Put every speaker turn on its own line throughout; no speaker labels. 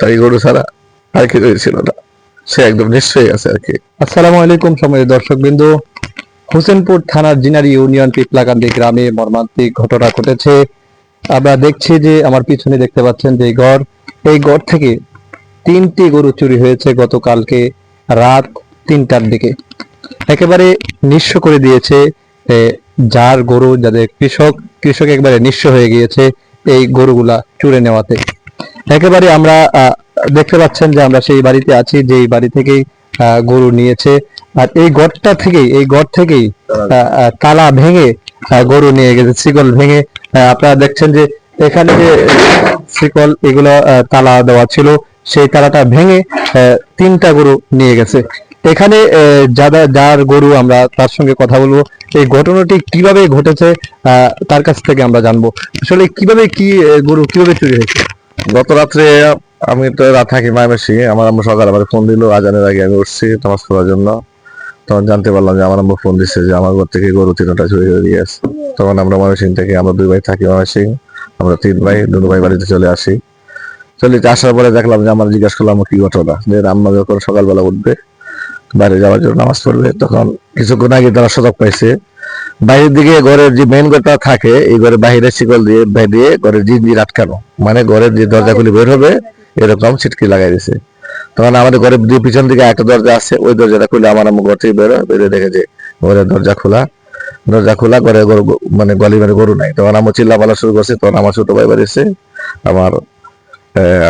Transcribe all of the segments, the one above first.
তাই গরু ছাড়া আর কি ছিল না। সে একদম নিশ্চয়ই আছে আর কি।
আসসালামু আলাইকুম সময়ের দর্শক বিন্দু হোসেনপুর থানার জিনারি ইউনিয়ন পিপলাকান্দি গ্রামে মর্মান্তিক ঘটনা ঘটেছে। আমরা দেখছি যে আমার পিছনে দেখতে পাচ্ছেন যে ঘর এই ঘর থেকে তিনটি গরু চুরি হয়েছে গতকালকে রাত তিনটার দিকে। একেবারে নিঃস্ব করে দিয়েছে যার গরু যাদের কৃষক কৃষক একবারে নিঃস্ব হয়ে গিয়েছে, এই গরুগুলা চুরে নেওয়াতে। একেবারে আমরা দেখতে পাচ্ছেন যে আমরা সেই বাড়িতে আছি যে বাড়ি থেকেই গরু নিয়েছে। আর এই গড়টা থেকেই, এই গড় থেকেই তালা ভেঙে গরু নিয়ে গেছে, শিকল ভেঙে। আপনারা দেখছেন যে এখানে যে শিকল, এগুলো তালা দেওয়া ছিল, সেই তালাটা ভেঙে তিনটা গরু নিয়ে গেছে। এখানে যারা যার গরু আমরা তার সঙ্গে কথা বলব, এই ঘটনাটি কীভাবে ঘটেছে তার কাছ থেকে আমরা জানব। আসলে কীভাবে কি গরু কীভাবে চুরি হয়েছে?
গত রাত্রে আমি তো রাত থাকি মায়ামেশি, আমার আম্মু সকাল আমার ফোন দিল, আজানের আগে আমি উঠছি নামাজ পড়ার জন্য। তখন জানতে পারলাম যে আমার আম্মু ফোন দিচ্ছে যে আমার ঘর থেকে গরু তিনটা চুরি হয়ে গিয়েছে তখন আমরা ময়মনসিং থেকে, আমরা দুই ভাই থাকি ময়মনসিং আমরা তিন ভাই, দুটো ভাই বাড়িতে চলে আসি। চলে আসার পরে দেখলাম যে আমার জিজ্ঞাসা করলাম কি ঘটনা? যে আম্মা যখন সকালবেলা উঠবে, বাইরে যাওয়ার জন্য নামাজ পড়বে, তখন কিছুক্ষণ আগে তারা সজাগ পাইছে বাইরের দিকে ঘরের যে মেইন ঘরটা থাকে, এই ঘরে বাইরে শিকল দিয়ে বেরিয়ে ঘরের জিঞ্জির আটকানো মানে ঘরের যে দরজা খুলে বের হবে, এরকম ছিটকি লাগাই দিছে। তখন আমাদের ঘরের দুই পিছন দিকে একটা দরজা আছে, ওই দরজাটা খুলে আমার আম্মু ঘর থেকে বেরো বেরিয়ে দেখে যে ঘরের দরজা খোলা। দরজা খোলা, ঘরে মানে গলি মানে গরু নাই। তখন আমার চিল্লা পালা শুরু করছে, তখন আমার ছোট ভাই বেরিয়েছে আমার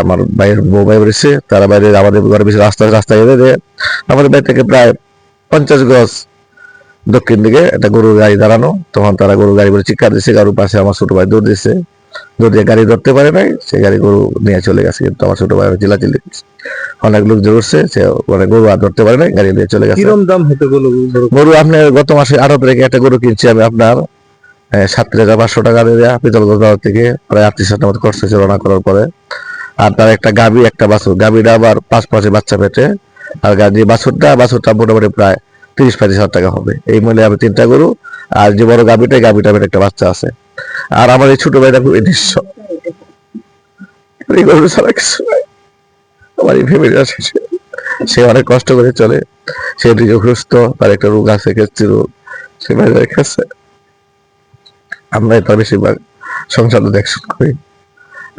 আমার ভাইয়ের বউ ভাই বেরিয়েছে তারা বাইরে আমাদের ঘরে বেশি রাস্তা, রাস্তায় এনে আমাদের বাড়ি থেকে প্রায় পঞ্চাশ গজ দক্ষিণ দিকে একটা গরুর গাড়ি দাঁড়ানো। তখন তারা গরুর গাড়ি বলে চিৎকার দিচ্ছে গরুর পাশে আমার ছোট ভাই দৌড় দিচ্ছে দৌড় দিয়ে গাড়ি ধরতে পারে নাই সে গাড়ি গরু নিয়ে চলে গেছে কিন্তু আমার ছোট ভাই করছে। অনেক লোক জড়ছে সে মানে গরু আর ধরতে পারে নাই গাড়ি নিয়ে চলে গেছে।
কিরম দাম হতো গরু গরু?
আপনার গত মাসে আঠারো তারিখে একটা গরু কিনছি আমি আপনার সাত হাজার পাঁচশো টাকা দিয়ে পিতল বাজার থেকে প্রায় আটত্রিশ হাজার মতো খরচ হয়েছে রওনা করার পরে। আর তার একটা গাবি একটা বাছুর। গাবিটা আবার পাঁচ পাঁচে বাচ্চা পেটে আর গা- যে বাছুরটা বাছুরটা মোটামুটি প্রায় তিরিশ পঁয়ত্রিশ হাজার টাকা হবে। এই মূল্যে আমি তিনটা গরু, আর যে বড় গাবিটা গাবিটা পেটে একটা বাচ্চা আছে। আর আমার এই ছোট ভাইটা খুবই নিঃস্ব গরু ছাড়া আমার এই ফ্যামিলি আছে, সে- অনেক কষ্ট করে চলে। সে নিজে সুস্থ তার একটা রোগ আছে কেস্তি রোগ। সে বাইরে রেখেছে আমরা তার বেশিরভাগ সংসার দেখশন করি।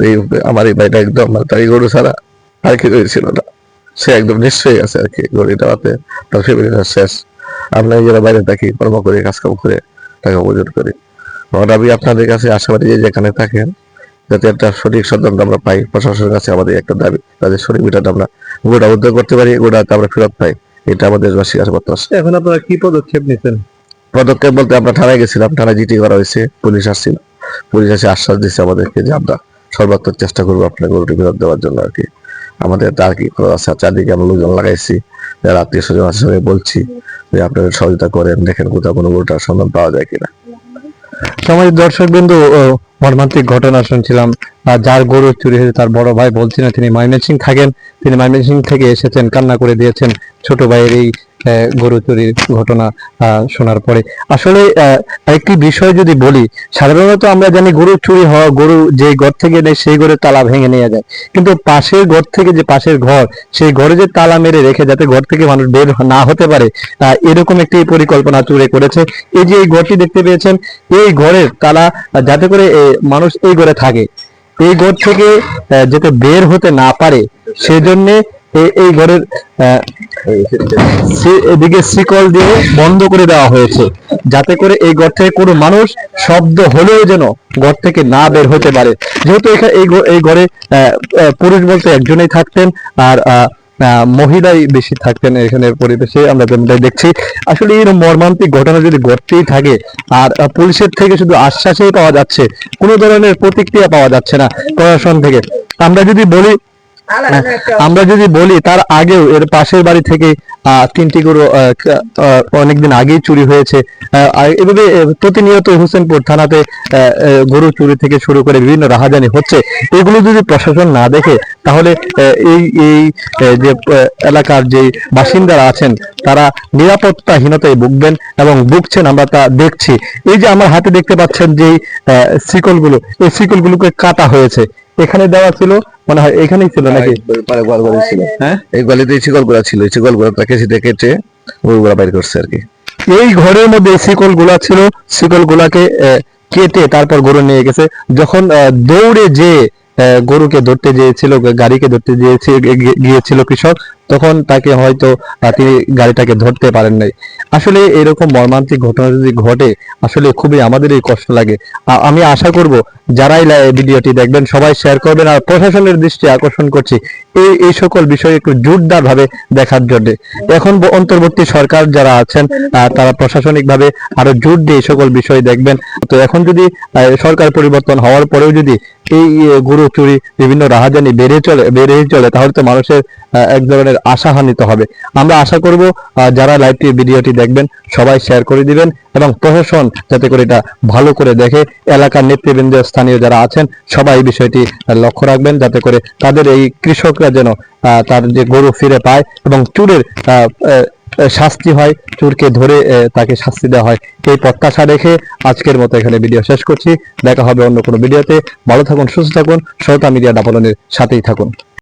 এই আমার এই বাড়িটা একদম মানে তার গরু ছাড়া আর কি ছিল না। সে একদম নিশ্চয়ই আছে আর কি গরুটাতে তার ফ্যামিলিটা শেষ। আমরা নিজেরা বাইরে থাকি কর্ম করে কাজকাম করে টাকা উপার্জন করি। আমি আপনাদের কাছে আশাবাদী যে যেখানে থাকেন যাতে একটা সঠিক সন্ধান আমরা পাই প্রশাসনের কাছে আমাদের একটা দাবি তাদের সঠিক মিটাটা আমরা গোটা উদ্যোগ করতে পারি গোটাতে আমরা ফেরত পাই। এটা আমাদের দেশবাসী কাছে প্রত্যাশা
এখন আপনারা কি পদক্ষেপ নিচ্ছেন?
পদক্ষেপ বলতে আমরা থানায় গেছিলাম থানায় জিটি করা হয়েছে পুলিশ আসছিল। পুলিশ এসে আশ্বাস দিচ্ছে আমাদেরকে যে আমরা সর্বাত্মক চেষ্টা করব আপনার গরুটি ফেরত দেওয়ার জন্য আর কি। আমাদের তার করা আছে? চারদিকে আমরা লোকজন লাগাইছি। যারা আত্মীয় স্বজন আছে, সবাই বলছি যে আপনারা সহযোগিতা করেন, দেখেন কোথাও কোনো গরুটার সন্ধান পাওয়া যায় কিনা।
সমাজ দর্শক বিন্দু মর্মান্তিক ঘটনা শুনছিলাম। যার গরু চুরি হয়েছে তার বড় ভাই বলছিলেন তিনি ময়মনসিং থাকেন। তিনি ময়মনসিং থেকে এসেছেন, কান্না করে দিয়েছেন। ছোট ভাইয়ের এই গরু চুরির ঘটনা শোনার পরে। আসলে একটি বিষয় যদি বলি, সাধারণত আমরা জানি গরু চুরি হওয়া, গরু যে ঘর থেকে নেয়, সেই ঘরে তালা ভেঙে নিয়ে যায়। কিন্তু পাশের ঘর থেকে যে পাশের ঘর, সেই ঘরে যে তালা মেরে রেখে যাতে ঘর থেকে মানুষ বের না হতে পারে এরকম একটি পরিকল্পনা চুরি করেছে। এই যে এই ঘরটি দেখতে পেয়েছেন, এই ঘরের তালা যাতে করে মানুষ এই ঘরে থাকে। এই ঘর থেকে যাতে বের হতে না পারে, সেজন্য এই- ঘরের এদিকে শিকল দিয়ে বন্ধ করে দেওয়া হয়েছে, যাতে করে এই ঘর থেকে কোনো মানুষ শব্দ হলেও যেন ঘর থেকে না বের হতে পারে। যেহেতু এখানে এই ঘরে পুরুষ বলতে একজনেই থাকতেন আর মহিলাই বেশি থাকতেন এখানের পরিবেশে, আমরা যেমনটাই দেখছি। আসলে এই মর্মান্তিক ঘটনা যদি ঘটতেই থাকে, আর পুলিশের থেকে শুধু আশ্বাসেই পাওয়া যাচ্ছে, কোনো ধরনের প্রতিক্রিয়া পাওয়া যাচ্ছে না প্রশাসন থেকে। আমরা যদি বলি আমরা যদি বলি তার আগেও এর পাশের বাড়ি থেকে তিনটি গরু অনেকদিন আগেই চুরি হয়েছে। এভাবে প্রতিনিয়ত হোসেনপুর থানাতে গরু চুরি থেকে শুরু করে বিভিন্ন রাহাজানি হচ্ছে। এগুলো যদি প্রশাসন না দেখে তাহলে এই এই যে এলাকার যে বাসিন্দারা আছেন তারা নিরাপত্তাহীনতায় ভুগবেন এবং ভুগছেন আমরা তা দেখছি। এই যে আমার হাতে দেখতে পাচ্ছেন যে শিকলগুলো এই শিকলগুলোকে কাটা হয়েছে। এখানে দেওয়া ছিল মনে হয় এখানেই ছিল নাকি?
পরে গোল গোল ছিল।
হ্যাঁ?
এই গলিতে শিকলগুলা ছিল শিকলগুলা কেসিতে কেটে ওইগুলা বাইর করছে আর কি।
এই ঘরের মধ্যে শিকলগুলা ছিল শিকল গুলাকে কেটে তারপর গরু নিয়ে গেছে। যখন আহ, দৌড়ে যে গরুকে ধরতে গিয়েছিল গাড়িকে ধরতে গিয়েছিল কৃষক তখন তাকে হয়তো তিনি গাড়িটাকে ধরতে পারেন নাই। আসলে এরকম মর্মান্তিক ঘটনা যদি ঘটে, আসলে খুবই আমাদেরই কষ্ট লাগে। আমি আশা করব, যারাই ভিডিওটি দেখবেন, সবাই শেয়ার করবেন আর প্রশাসনের দৃষ্টি আকর্ষণ করছি। এই এই সকল বিষয় একটু জোরদার ভাবে দেখার জন্য। এখন অন্তর্বর্তী সরকার যারা আছেন তারা প্রশাসনিক ভাবে আরও জোর দিয়ে এই সকল বিষয় দেখবেন। তো এখন যদি সরকার পরিবর্তন হওয়ার পরেও যদি এই গরু চুরি, বিভিন্ন রাহাজানি বেড়ে চলে বেড়ে চলে, তাহলে তো মানুষের এক ধরনের আশাহানিত হবে। আমরা আশা করব যারা লাইভটি ভিডিওটি দেখবেন, সবাই শেয়ার করে দিবেন এবং প্রশাসন যাতে করে এটা ভালো করে দেখে। এলাকার নেতৃবৃন্দ, স্থানীয় যারা আছেন, সবাই এই বিষয়টি লক্ষ্য রাখবেন, যাতে করে তাদের এই কৃষকরা যেন তার যে গরু ফিরে পায় এবং চুরের শাস্তি হয়, চোরকে ধরে তাকে শাস্তি দেওয়া হয়। এই প্রত্যাশা রেখে আজকের মতো এখানে ভিডিও শেষ করছি। দেখা হবে অন্য কোনো ভিডিওতে ভালো থাকুন, সুস্থ থাকুন। সৌতা মিডিয়া ডাপলনের সাথেই থাকুন।